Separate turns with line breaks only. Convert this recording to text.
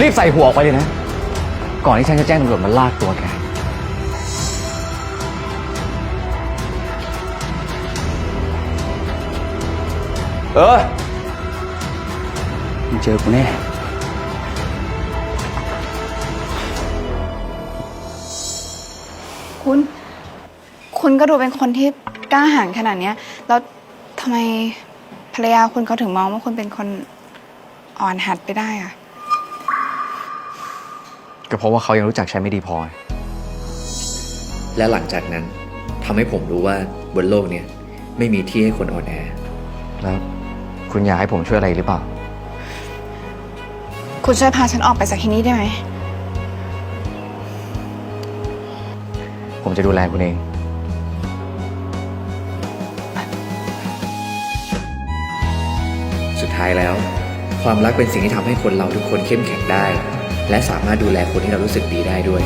รีบใส่หัวออกไปเลยนะ ก่อนที่ฉันจะแจ้งตำรวจมาลากตัวแกเออมึงเจอกูแน่
คุณ คุณก็ดูเป็นคนที่กล้าหาญขนาดเนี้ย แล้วทำไมภรรยาคุณเขาถึงมองว่าคุณเป็นคนอ่อนหัดไปได้อะ
ก็เพราะว่าเขายังรู้จักฉันไม่ดีพอ
และหลังจากนั้นทำให้ผมรู้ว่าบนโลกเนี้ยไม่มีที่ให้คนอ่อนแอ
แล้วคุณอยากให้ผมช่วยอะไรหรือเปล่า
คุณช่วยพาฉันออกไปจากที่นี่ได้ไหม
ผมจะดูแลคุณเอง
สุดท้ายแล้ว ความรักเป็นสิ่งที่ทำให้คนเราทุกคนเข้มแข็งได้ และสามารถดูแลคนที่เรารู้สึกดีได้ด้วย